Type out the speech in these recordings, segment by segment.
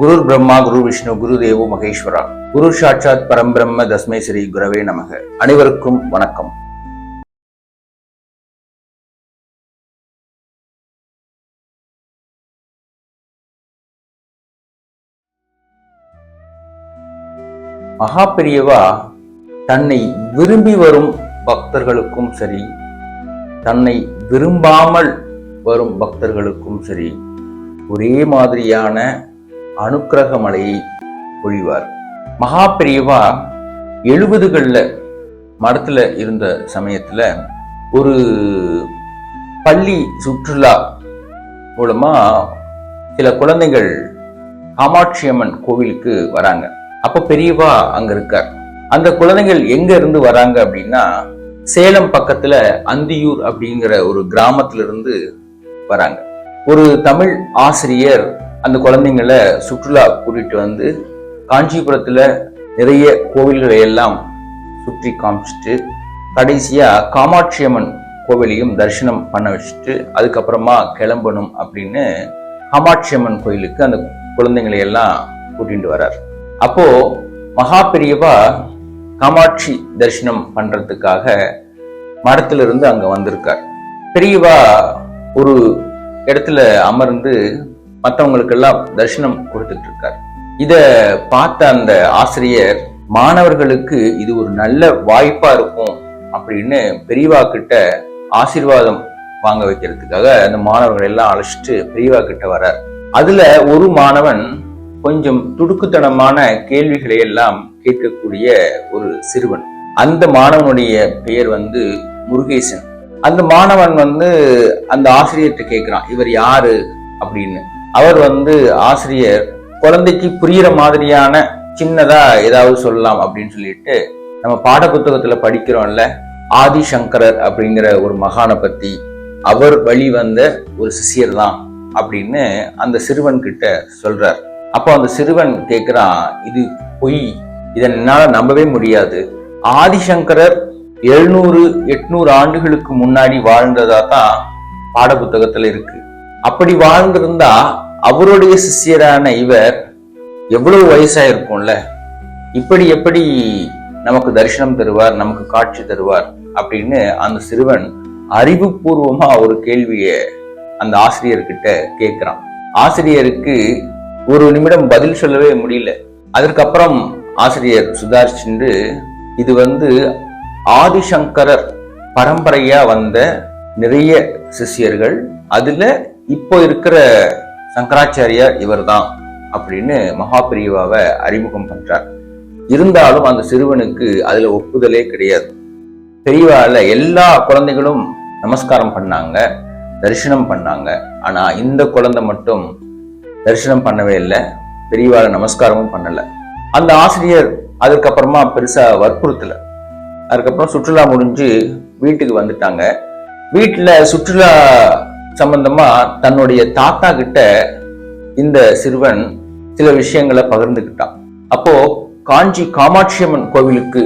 குரு பிரம்மா குரு விஷ்ணு குரு தேவோ மகேஸ்வரா. குரு சாட்சாத் பரம்பிரம்ம தஸ்மை ஸ்ரீ குரவே நமக. அனைவருக்கும் வணக்கம். மகா பெரியவா தன்னை விரும்பி வரும் பக்தர்களுக்கும் சரி தன்னை விரும்பாமல் வரும் பக்தர்களுக்கும் சரி ஒரே மாதிரியான அனுக்கிரக மலையை பொழிவார். மகா பெரியவா எழுபதுகளில் மடத்தில் இருந்த சமயத்தில் ஒரு பள்ளி சுற்றுலா மூலமாக சில குழந்தைகள் காமாட்சி அம்மன் கோவிலுக்கு வராங்க. அப்போ பெரியவா அங்கே இருக்கார். அந்த குழந்தைகள் எங்கே இருந்து வராங்க அப்படின்னா சேலம் பக்கத்தில் அந்தியூர் அப்படிங்கிற ஒரு கிராமத்திலிருந்து வராங்க. ஒரு தமிழ் ஆசிரியர் அந்த குழந்தைங்களை சுற்றுலா கூட்டிட்டு வந்து காஞ்சிபுரத்துல நிறைய கோவில்களை எல்லாம் சுற்றி காமிச்சிட்டு கடைசியா காமாட்சி அம்மன் கோவிலையும் தரிசனம் பண்ண வச்சுட்டு அதுக்கப்புறமா கிளம்பணும் அப்படின்னு காமாட்சி அம்மன் கோயிலுக்கு அந்த குழந்தைங்களை எல்லாம் கூட்டிட்டு வரார். அப்போ மகா பெரியவா காமாட்சி தரிசனம் பண்றதுக்காக மரத்திலிருந்து அங்க வந்திருக்கார். பெரியவா ஒரு இடத்துல அமர்ந்து மற்றவங்களுக்கெல்லாம் தரிசனம் கொடுத்துட்டு இருக்கார் இதை பார்த்த அந்த ஆசிரியர் மாணவர்களுக்கு இது ஒரு நல்ல வாய்ப்பா இருக்கும் அப்படின்னு பெரியவா கிட்ட ஆசீர்வாதம் வாங்க வைக்கிறதுக்காக அந்த மாணவர்கள் எல்லாம் அழைச்சிட்டு பெரியவா கிட்ட வரார். அதுல ஒரு மாணவன் கொஞ்சம் துடுக்குத்தனமான கேள்விகளை எல்லாம் கேட்கக்கூடிய ஒரு சிறுவன். அந்த மாணவனுடைய பெயர் வந்து முருகேசன். அந்த மாணவன் வந்து அந்த ஆசிரியர்கிட்ட கேட்கிறான் இவர் யாரு? அப்படின்னு. அவர் வந்து ஆசிரியர். குழந்தைக்கு புரியுற மாதிரியான சின்னதா ஏதாவது சொல்லலாம் அப்படின்னு சொல்லிட்டு நம்ம பாட புத்தகத்துல படிக்கிறோம்ல ஆதிசங்கரர் அப்படிங்கிற ஒரு மகானை பத்தி அவர் வழி வந்த ஒரு சிஷியர் தான் அப்படின்னு அந்த சிறுவன் கிட்ட சொல்றார். அப்போ அந்த சிறுவன் கேட்கிறான் இது பொய் இதை என்னால நம்பவே முடியாது. ஆதிசங்கரர் எழுநூறு எட்நூறு ஆண்டுகளுக்கு முன்னாடி வாழ்ந்ததா தான் பாடப்புத்தகத்துல இருக்கு. அப்படி வாழ்ந்திருந்தா அவருடைய சிஷ்யரான இவர் எவ்வளவு வயசா இருக்கும்ல இப்படி எப்படி நமக்கு தரிசனம் தருவார் நமக்கு காட்சி தருவார் அப்படின்னு அந்த சிறுவன் அறிவுபூர்வமா ஒரு கேள்வியை அந்த ஆசிரியர்கிட்ட கேட்கிறான். ஆசிரியருக்கு ஒரு நிமிடம் பதில் சொல்லவே முடியல. அதற்கப்புறம் ஆசிரியர் சுதாரிச்சுண்டு இது வந்து ஆதிசங்கரர் பரம்பரையா வந்த நிறைய சிஷ்யர்கள் அதுல இப்போ இருக்கிற சங்கராச்சாரியார் இவர்தான் அப்படின்னு மகாபிரிவாவை அறிமுகம் பண்றார். இருந்தாலும் அந்த சிறுவனுக்கு அதுல ஒப்புதலே கிடையாது. பெரியவால எல்லா குழந்தைகளும் நமஸ்காரம் பண்ணாங்க தரிசனம் பண்ணாங்க. ஆனா இந்த குழந்தை மட்டும் தரிசனம் பண்ணவே இல்லை பெரியவால நமஸ்காரமும் பண்ணல. அந்த ஆசிரியர் அதுக்கப்புறமா பெருசா வற்புறுத்தல. அதுக்கப்புறம் சுற்றுலா முடிஞ்சு வீட்டுக்கு வந்துட்டாங்க. வீட்டுல சுற்றுலா சம்பந்தமா தன்னுடைய தாத்தா கிட்ட இந்த சிறுவன் சில விஷயங்களை பகிர்ந்துக்கிட்டான். அப்போ காஞ்சி காமாட்சி அம்மன் கோவிலுக்கு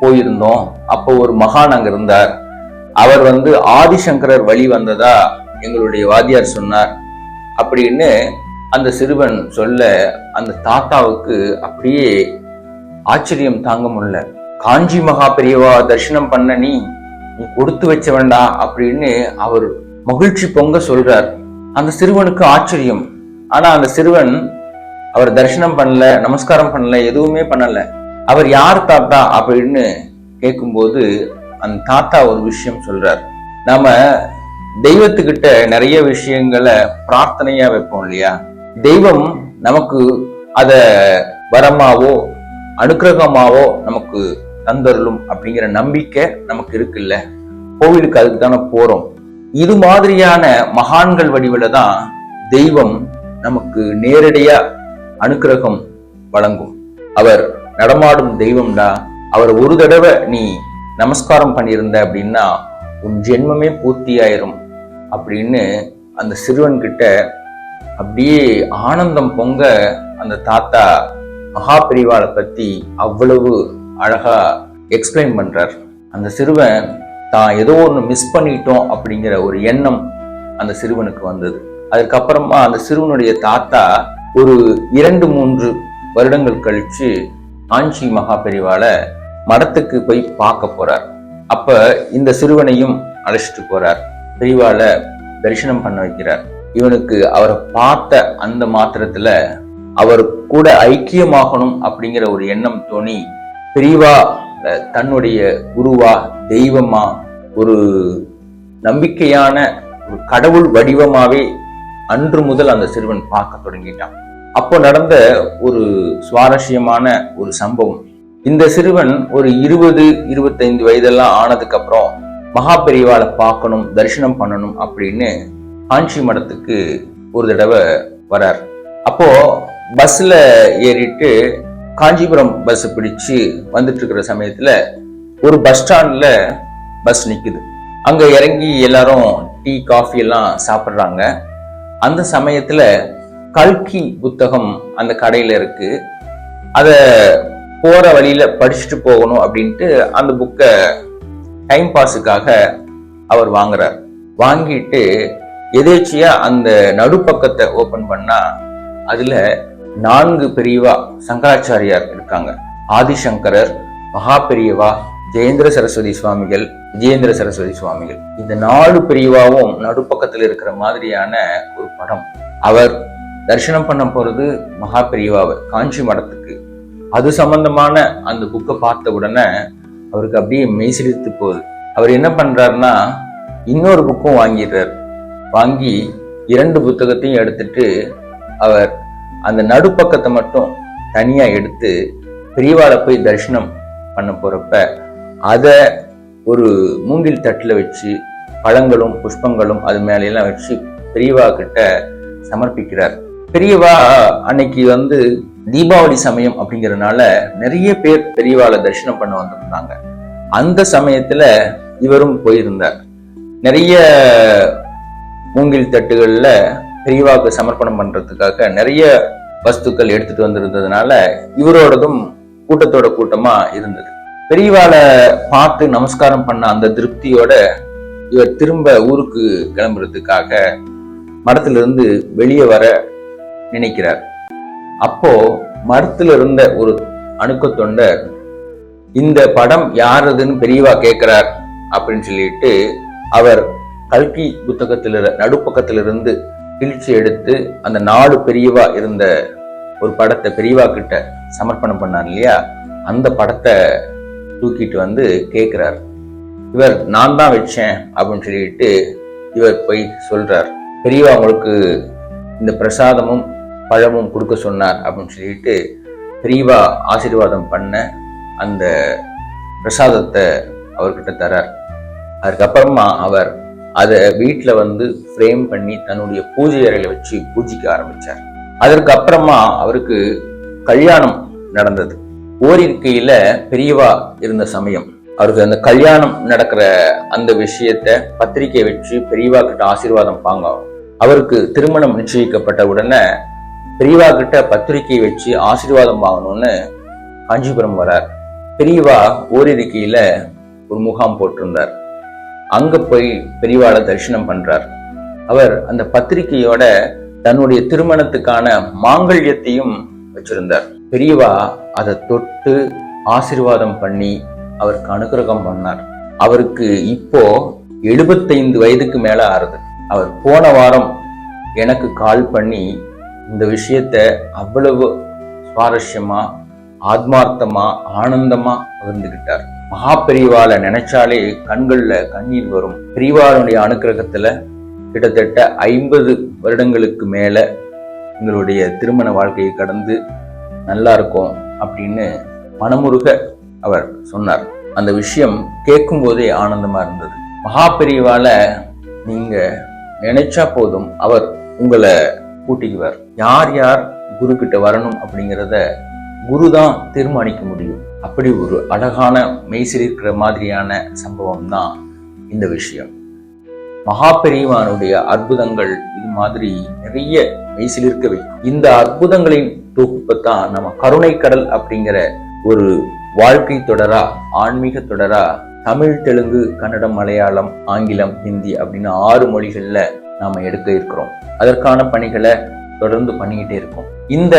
போயிருந்தோம். அப்போ ஒரு மகான் அங்க இருந்தார். அவர் வந்து ஆதிசங்கரர் வழி வந்ததா எங்களுடைய வாத்தியார் சொன்னார். அப்படின்னு அந்த சிறுவன் சொல்ல அந்த தாத்தாவுக்கு அப்படியே ஆச்சரியம் தாங்க முடியல. காஞ்சி மகா பெரியவா தரிசனம் பண்ண நீ நீ கொடுத்து வச்ச வேண்டாம் அப்படின்னு அவர் மகிழ்ச்சி பொங்க சொல்றார். அந்த சிறுவனுக்கு ஆச்சரியம். ஆனா அந்த சிறுவன் அவர் தரிசனம் பண்ணல நமஸ்காரம் பண்ணல எதுவுமே பண்ணல. அவர் யார் தாத்தா? அப்படின்னு கேட்கும்போது அந்த தாத்தா ஒரு விஷயம் சொல்றார். நாம தெய்வத்துக்கிட்ட நிறைய விஷயங்களை பிரார்த்தனையா வைப்போம் இல்லையா? தெய்வம் நமக்கு அத வரமாவோ அனுக்கிரகமாவோ நமக்கு தந்தருளும் அப்படிங்கிற நம்பிக்கை நமக்கு இருக்குல்ல? கோவிலுக்கு அதுக்கு தானே போறோம். இது மாதிரியான மகான்கள் வடிவில தான் தெய்வம் நமக்கு நேரடியா அனுக்கிரகம் வழங்கும். அவர் நடமாடும் தெய்வம்டா அவர் ஒரு தடவை நீ நமஸ்காரம் பண்ணியிருந்த அப்படின்னா உன் ஜென்மமே பூர்த்தியாயிரும் அப்படின்னு அந்த சிறுவன் கிட்ட அப்படியே ஆனந்தம் பொங்க அந்த தாத்தா மகாபிரிவாளை பத்தி அவ்வளவு அழகா எக்ஸ்பிளைன் பண்றார். அந்த சிறுவன் தான் ஏதோ ஒன்று மிஸ் பண்ணிட்டோம் அப்படிங்கிற ஒரு எண்ணம் அந்த சிறுவனுக்கு வந்தது. அதுக்கப்புறமா அந்த சிறுவனுடைய தாத்தா ஒரு இரண்டு மூன்று வருடங்கள் கழிச்சு காஞ்சி மகா மகாபெரிவால மடத்துக்கு போய் பார்க்க போறார். அப்ப இந்த சிறுவனையும் அழைச்சிட்டு போறார். பெரிவால தரிசனம் பண்ண வைக்கிறார். இவனுக்கு அவரை பார்த்த அந்த மாத்திரத்துல அவர் கூட ஐக்கியமாகணும் அப்படிங்கிற ஒரு எண்ணம் தோணி பெரியவா தன்னுடைய குருவா தெய்வமா ஒரு நம்பிக்கையான ஒரு கடவுள் வடிவமாவே அன்று முதல் அந்த சிறுவன் பார்க்க தொடங்கிட்டான். அப்போ நடந்த ஒரு சுவாரஸ்யமான ஒரு சம்பவம். இந்த சிறுவன் ஒரு இருபது இருபத்தைந்து வயதெல்லாம் ஆனதுக்கு அப்புறம் மகா பெரியவாளை பார்க்கணும் தரிசனம் பண்ணணும் அப்படின்னு காஞ்சி மடத்துக்கு ஒரு தடவை வரார். அப்போ பஸ்ல ஏறிட்டு காஞ்சிபுரம் பஸ் பிடிச்சு வந்துட்டு இருக்கிற சமயத்துல ஒரு பஸ் ஸ்டாண்ட்ல பஸ் நிற்குது அங்கே இறங்கி எல்லாரும் டீ காஃபி எல்லாம் சாப்பிட்றாங்க. அந்த சமயத்தில் கல்கி புத்தகம் அந்த கடையில் இருக்கு. அதை போகிற வழியில் படிச்சுட்டு போகணும் அப்படின்ட்டு அந்த புக்கை டைம் பாஸுக்காக அவர் வாங்குறார். வாங்கிட்டு எதேச்சியா அந்த நடுப்பக்கத்தை ஓபன் பண்ணா அதுல நான்கு பெரியவா சங்கராச்சாரியார் இருக்காங்க. ஆதிசங்கரர் மகா பெரியவா ஜெயேந்திர சரஸ்வதி சுவாமிகள் விஜயேந்திர சரஸ்வதி சுவாமிகள். இந்த நாலு பெரியவாவும் நடுப்பக்கத்தில் இருக்கிற மாதிரியான ஒரு படம். அவர் தரிசனம் பண்ண போறது மகா பெரியவாவை காஞ்சி மடத்துக்கு. அது சம்பந்தமான அந்த புக்கை பார்த்த உடனே அவருக்கு அப்படியே மெய்சிலித்து போகுது. அவர் என்ன பண்றாருன்னா இன்னொரு புக்கும் வாங்கிடுறார். வாங்கி இரண்டு புத்தகத்தையும் எடுத்துட்டு அவர் அந்த நடுப்பக்கத்தை மட்டும் தனியா எடுத்து பெரியவாளை போய் தரிசனம் பண்ண போறப்ப அதை ஒரு மூங்கில் தட்டில் வச்சு பழங்களும் புஷ்பங்களும் அது மேல எல்லாம் வச்சு பெரியவா கிட்ட சமர்ப்பிக்கிறார். பெரியவா அன்னைக்கு வந்து தீபாவளி சமயம் அப்படிங்கிறதுனால நிறைய பேர் பெரியவாளை தரிசனம் பண்ண வந்திருந்தாங்க. அந்த சமயத்துல இவரும் போயிருந்தார். நிறைய மூங்கில் தட்டுகள்ல பெரியவாவுக்கு சமர்ப்பணம் பண்றதுக்காக நிறைய வஸ்துக்கள் எடுத்துட்டு வந்திருந்ததுனால இவரோடதும் கூட்டத்தோட கூட்டமா இருந்தது. பெரியவாளை பார்த்து நமஸ்காரம் பண்ண அந்த திருப்தியோட இவர் திரும்ப ஊருக்கு கிளம்புறதுக்காக மரத்திலிருந்து இருந்து வெளியே வர நினைக்கிறார். அப்போ மரத்தில் இருந்த ஒரு அணுக்க தொண்டர் இந்த படம் யாரதுன்னு பெரியவா கேட்கிறார் அப்படின்னு சொல்லிட்டு அவர் கல்கி புத்தகத்தில் நடுப்பக்கத்திலிருந்து கிழிச்சு எடுத்து அந்த நாலு பெரியவா இருந்த ஒரு படத்தை பெரியவா கிட்ட சமர்ப்பணம் பண்ணார் இல்லையா? அந்த படத்தை தூக்கிட்டு வந்து கேட்குறாரு இவர் நான் தான் வச்சேன் அப்படின்னு சொல்லிட்டு இவர் போய் சொல்றார். பெரியவா அவங்களுக்கு இந்த பிரசாதமும் பழமும் கொடுக்க சொன்னார் அப்படின்னு சொல்லிட்டு பெரியவா ஆசீர்வாதம் பண்ண அந்த பிரசாதத்தை அவர்கிட்ட தரார். அதுக்கப்புறமா அவர் அதை வீட்டில் வந்து ஃப்ரேம் பண்ணி தன்னுடைய பூஜை அறையில் வச்சு பூஜிக்க ஆரம்பித்தார் அதற்கு அப்புறமா அவருக்கு கல்யாணம் நடந்தது. ஓரிருக்கையில பெரியவா இருந்த சமயம். அவருக்கு அந்த கல்யாணம் நடக்கிற அந்த விஷயத்த பத்திரிக்கை வச்சு பெரியவா கிட்ட ஆசீர்வாதம் வாங்க அவருக்கு திருமணம் நிச்சயிக்கப்பட்ட உடனே பெரியவா கிட்ட பத்திரிக்கை வச்சு ஆசீர்வாதம் வாங்கணும்னு காஞ்சிபுரம் வரார். பெரியவா ஓரிருக்கையில ஒரு முகாம் போட்டிருந்தார். அங்க போய் பெரியவாளை தரிசனம் பண்றார். அவர் அந்த பத்திரிக்கையோட தன்னுடைய திருமணத்துக்கான மாங்கல்யத்தையும் வச்சிருந்தார். பெரியவா அதை தொட்டு ஆசீர்வாதம் பண்ணி அவருக்கு அனுகிரகம் பண்ணார். அவருக்கு இப்போ எழுபத்தைந்து வயதுக்கு மேல ஆறுது. அவர் போன வாரம் எனக்கு கால் பண்ணி இந்த விஷயத்த அவ்வளவு சுவாரஸ்யமா ஆத்மார்த்தமா ஆனந்தமா பகிர்ந்துகிட்டார். மகா பெரியவால நினைச்சாலே கண்கள்ல கண்ணீர் வரும். பெரியவாளுடைய அனுக்கிரகத்துல கிட்டத்தட்ட ஐம்பது வருடங்களுக்கு மேல எங்களுடைய திருமண வாழ்க்கையை கடந்து நல்லா இருக்கும் அப்படின்னு மனமுருக அவர் சொன்னார். அந்த விஷயம் கேட்கும் போதே ஆனந்தமா இருந்தது. மகா பெரியவால நீங்க நினைச்சா போதும் அவர் உங்களை கூட்டிக்குவார். யார் யார் குரு கிட்ட வரணும் அப்படிங்கிறத குரு தான் தீர்மானிக்க முடியும். அப்படி ஒரு அழகான மெய்சிலிருக்கிற மாதிரியான சம்பவம் தான் இந்த விஷயம். மகாபெரியவானுடைய அற்புதங்கள் இது மாதிரி நிறைய மெய்சிலிருக்க வைக்கும் இந்த அற்புதங்களின் தொகுப்பை தான் நம்ம கருணை கடல் அப்படிங்கிற ஒரு வாழ்க்கை தொடரா ஆன்மீக தொடரா தமிழ் தெலுங்கு கன்னடம் மலையாளம் ஆங்கிலம் ஹிந்தி அப்படின்னு ஆறு மொழிகள்ல நாம எடுக்க இருக்கிறோம். அதற்கான பணிகளை தொடர்ந்து பண்ணிக்கிட்டே இருக்கோம். இந்த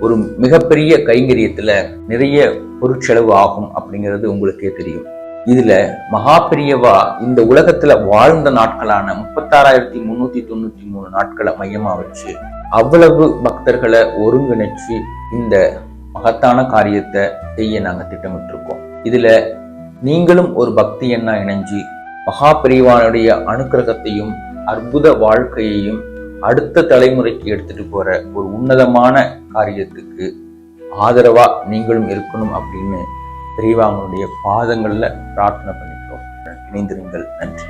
ஒரு மிகப்பெரிய கைங்கரியத்துல நிறைய பொருட்செலவு ஆகும் அப்படிங்கிறது உங்களுக்கே தெரியும். இதுல மகாபெரியவா இந்த உலகத்துல வாழ்ந்த நாட்களான முப்பத்தாறாயிரத்தி முன்னூத்தி தொண்ணூத்தி மூணு நாட்களை மையமா வச்சு அவ்வளவு பக்தர்களை ஒருங்கிணைச்சு இந்த மகத்தான காரியத்தை செய்ய நாங்க திட்டமிட்டிருக்கோம். இதுல நீங்களும் ஒரு பக்தி எண்ணா இணைஞ்சு மகாபெரிவானுடைய அனுக்கிரகத்தையும் அற்புத வாழ்க்கையையும் அடுத்த தலைமுறைக்கு எடுத்துட்டு போற ஒரு உன்னதமான காரியத்துக்கு ஆதரவா நீங்களும் இருக்கணும் அப்படின்னு பெரியவாங்களுடைய பாதங்களில் பிரார்த்தனை பண்ணிக்கிறோம். இணைந்திருங்கள். நன்றி.